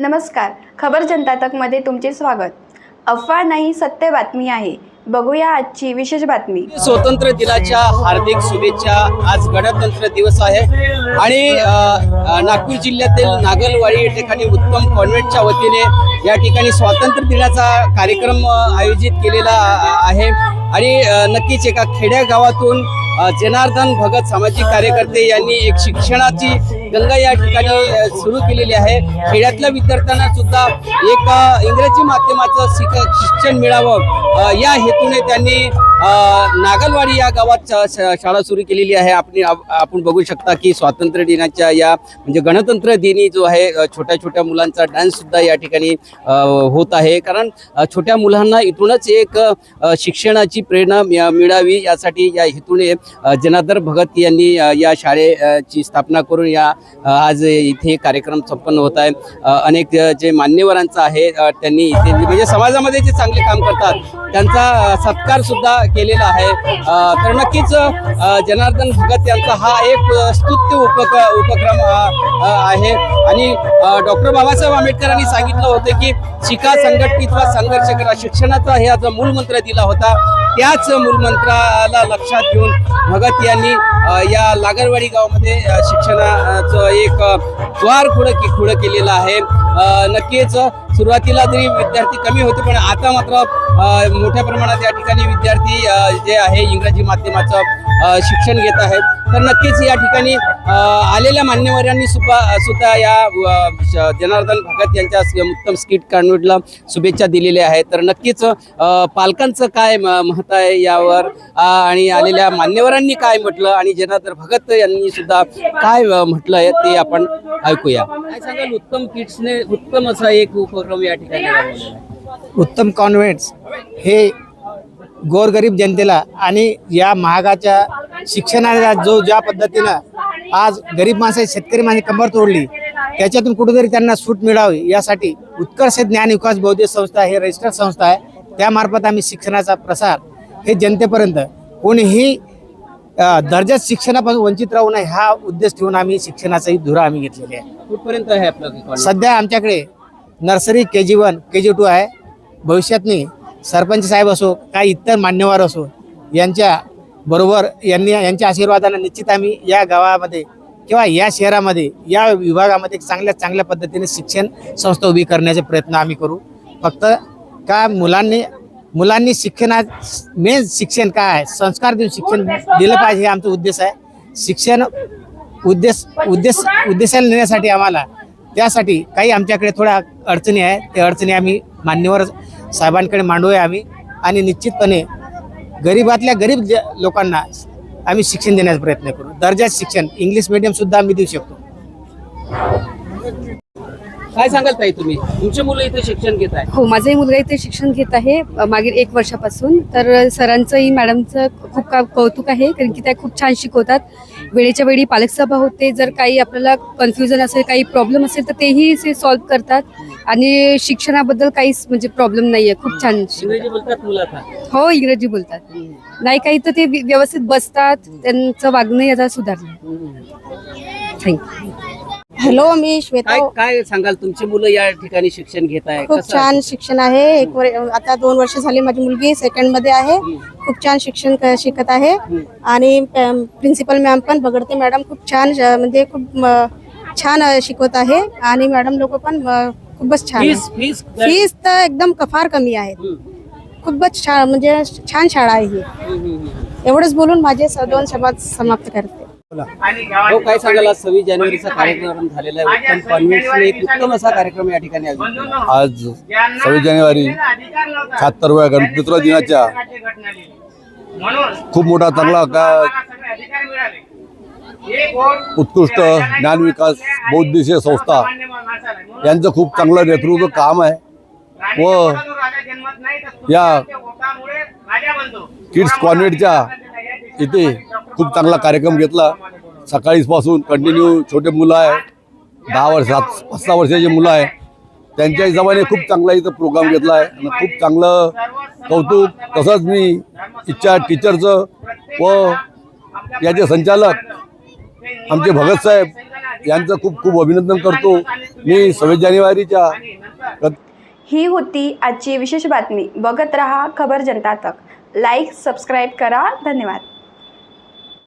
नमस्कार. खबर जनता तकमध्ये तुमचे स्वागत. अफवा नाही सत्य बातमी आहे. बघूया आजची विशेष बातमी. स्वातंत्र्य दिनाच्या हार्दिक शुभेच्छा. आज गणतंत्र दिवस आहे. आणि नागपूर जिल्ह्यातील नागलवाडी या ठिकाणी उत्तम कॉन्व्हेंटच्या वतीने या ठिकाणी स्वातंत्र्य दिनाचा कार्यक्रम आयोजित केलेला आहे. आणि नक्कीच एका खेड्या गावातून जनार्दन भगत सामाजिक कार्यकर्ते यांनी एक शिक्षणाची गंगा या ठिकाणी सुरू केलेली आहे. खेड्यातल्या विद्यार्थ्यांना सुद्धा एक इंग्रजी माध्यमाचं शिक शिक्षण मिळावं या हेतूने त्यांनी नागलवाडी या गावात शाळा सुरू केलेली आहे. आपण आप- आपण बघू शकता की स्वातंत्र्य दिनाच्या या म्हणजे गणतंत्र दिनी जो आहे छोट्या छोट्या मुलांचा डान्स सुद्धा या ठिकाणी होत आहे. कारण छोट्या मुलांना इथूनच एक शिक्षणाची प्रेरणा मिळावी यासाठी या हेतूने जनार्दन भगत यांनी या शाळेची स्थापना करून या आज इथे कार्यक्रम संपन्न होत आहे. अनेक जे मान्यवरांचं आहे त्यांनी इथे म्हणजे समाजामध्ये जे चांगले काम करतात त्यांचा सत्कार सुद्धा केलेला आहे. तर नक्कीच जनार्दन भगत यांचा हा एक स्तुत्य उपक उपक्रम आहे. आणि डॉक्टर बाबासाहेब आंबेडकरांनी सांगितलं होतं की शिका संघटित व संघर्ष करा. शिक्षणाचा हे जो मूलमंत्र दिला होता त्याच मूलमंत्राला लक्षात घेऊन भगत यांनी या लागरवाडी गावामध्ये शिक्षणाचं एक द्वार खुडं की खुडं केलेलं आहे. नक्कीच सुरुवातीला जरी विद्यार्थी कमी होते पण आता मात्र मोठ्या प्रमाणात या ठिकाणी विद्यार्थी जे आहे इंग्रजी माध्यमाचं शिक्षण घेत आहेत. तर नक्कीच या ठिकाणी आलेल्या मान्यवरांनी सुद्धा सुद्धा या जनार्दन भगत यांच्या उत्तम स्किट कॉन्व्हेंटला शुभेच्छा दिलेल्या आहेत. तर नक्कीच पालकांचं काय म- मत आहे यावर? आणि आलेल्या मान्यवरांनी काय म्हटलं? आणि जनार्दन भगत यांनी सुद्धा काय म्हटलं आहे ते आपण ऐकूया. काय सांगाल? उत्तम किड्सने उत्तम असा एक उपक्रम या ठिकाणी. उत्तम कॉन्व्हेंट्स हे गोरगरीब जनतेला आणि या महागाच्या शिक्षणाला जो ज्या पद्धतीनं आज गरीब माणसं शेतकरी माणसे कंबर तोडली. त्याच्यातून कुठेतरी त्यांना सूट मिळावी यासाठी उत्कर्ष ज्ञान विकास बौद्धिक संस्था हे रजिस्टर्ड संस्था आहे. त्यामार्फत आम्ही शिक्षणाचा प्रसार हे जनतेपर्यंत कोणीही दर्जात शिक्षणापासून वंचित राहू नये हा उद्देश ठेवून आम्ही शिक्षणाचाही धुरा आम्ही घेतलेली आहे. कुठपर्यंत आहे आपलं हे? सध्या आमच्याकडे nursery K G one K G two आहे. भविष्यातनी सरपंच साहेब असो काही इतर मान्यवर असो यांच्या बरोबर यांनी यांच्या आशीर्वादाने निश्चित आम्ही या गावामध्ये किंवा या शहरामध्ये या विभागामध्ये चांगल्या चांगल्या पद्धतीने शिक्षण संस्था उभी करण्याचे प्रयत्न आम्ही करू. फक्त का मुलांनी मुलांनी शिक्षणात मेन शिक्षण काय आहे? संस्कार देऊन शिक्षण दिलं पाहिजे हे आमचा उद्देश आहे. शिक्षण उद्देश उद्देश उद्देशाला नेण्यासाठी आम्हाला त्यासाठी काही आमच्याकडे थोड्या अडचणी आहे त्या अडचणी आम्ही मान्यवर साहेबांकडे मांडूया आम्ही आणि निश्चितपणे गरीबातल्या गरीब लोकांना आम्ही शिक्षण देण्याचा प्रयत्न करू. दर्जा शिक्षण इंग्लिश मिडियम सुद्धा आम्ही देऊ शकतो. काय सांगाल ताई तुम्ही? तुमचे मुलं इथे शिक्षण घेत आहे हो माझाही मुलगा इथे शिक्षण घेत आहे मागील एक वर्षापासून. तर सरांचंही मॅडमचं खूप का कौतुक आहे कारण की त्या खूप छान शिकवतात. वेळेच्या वेळी पालक सभा होते जर काही आपल्याला कन्फ्युजन असेल काही प्रॉब्लेम असेल तर तेही ते सॉल्व्ह करतात. आणि शिक्षणाबद्दल काहीच म्हणजे प्रॉब्लेम नाही आहे खूप छान शिकवतात. इंग्रजी बोलतात मुलं आता हो इंग्रजी बोलतात. नाही काही तर ते व्यवस्थित बसतात त्यांचं वागणं आता सुधारलं. थँक्यू हॅलो मी श्वेता. काय काय सांगाल? तुमची मुलं या ठिकाणी शिक्षण घेत आहे खूप कसं छान शिक्षण आहे. एक वर आता दोन वर्ष झाली माझी मुलगी सेकंडमध्ये आहे. खूप छान शिक्षण क- शिकत आहे. आणि प्रिन्सिपल मॅम पण बगडते मॅडम खूप छान श- म्हणजे खूप म, छान अ, शिकवत आहे. आणि मॅडम लोक पण खूपच छान फीस फीस फीस तर एकदम क- फार कमी आहे खूपच छान म्हणजे छान शाळा आहे ही. एवढंच बोलून माझे स- दोन शब्द समाप्त करते. हो काय सांगाल आज सव्वीस जानेवारीचा कार्यक्रम झालेला आहे. उत्तम कॉन्व्हेंट्सने एक उत्तम असा कार्यक्रम या ठिकाणी आयोजित केला. आज सव्वीस जानेवारी शहात्तरव्या गणतंत्र दिनाच्या खूप मोठा चांगला का उत्कृष्ट ज्ञान विकास बौद्धिशीय संस्था यांचं खूप चांगलं नेतृत्व काम आहे. व या किड्स कॉन्व्हेंटच्या इथे खूप चांगला कार्यक्रम घेतला. सकाळीपासून कंटिन्यू छोटे मुलं आहे. दहा वर्ष सात पाच सहा वर्षाची मुलं आहे. त्यांच्या हिशोबाने खूप चांगला इथं प्रोग्राम घेतला आहे. आणि खूप चांगलं कौतुक. तसंच मी इच्छा टीचरचं व याचे संचालक आमचे भगत साहेब यांचं खूप खूप अभिनंदन करतो. मी सव्वीस जानेवारीच्या ही होती आजची विशेष बातमी. बघत रहा खबर जनता तक. लाईक सबस्क्राईब करा. धन्यवाद.